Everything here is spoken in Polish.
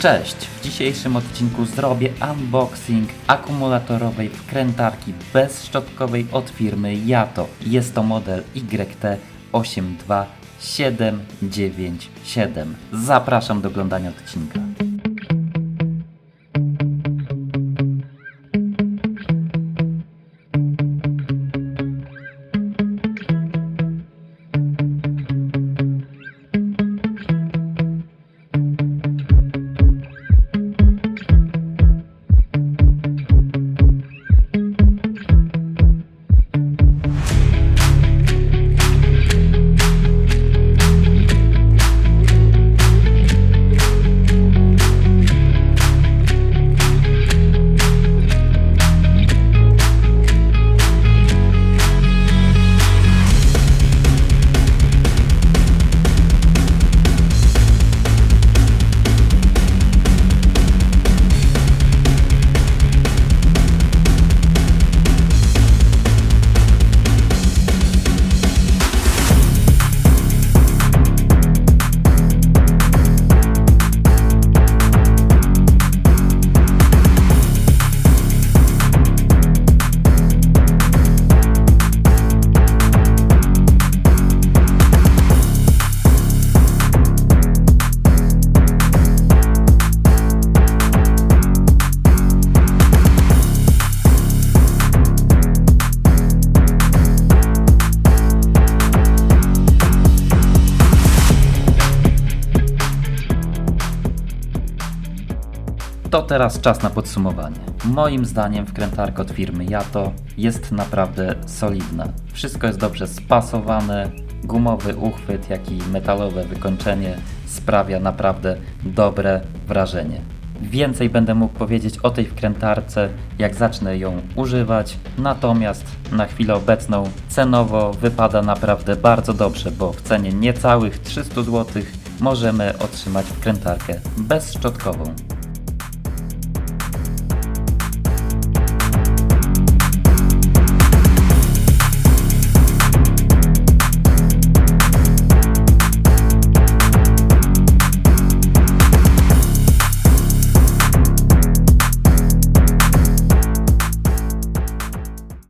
Cześć! W dzisiejszym odcinku zrobię unboxing akumulatorowej wkrętarki bezszczotkowej od firmy Yato. Jest to model YT82797. Zapraszam do oglądania odcinka. To teraz czas na podsumowanie. Moim zdaniem wkrętarka od firmy Yato jest naprawdę solidna. Wszystko jest dobrze spasowane, gumowy uchwyt, jak i metalowe wykończenie sprawia naprawdę dobre wrażenie. Więcej będę mógł powiedzieć o tej wkrętarce, jak zacznę ją używać, natomiast na chwilę obecną cenowo wypada naprawdę bardzo dobrze, bo w cenie niecałych 300 zł możemy otrzymać wkrętarkę bezszczotkową.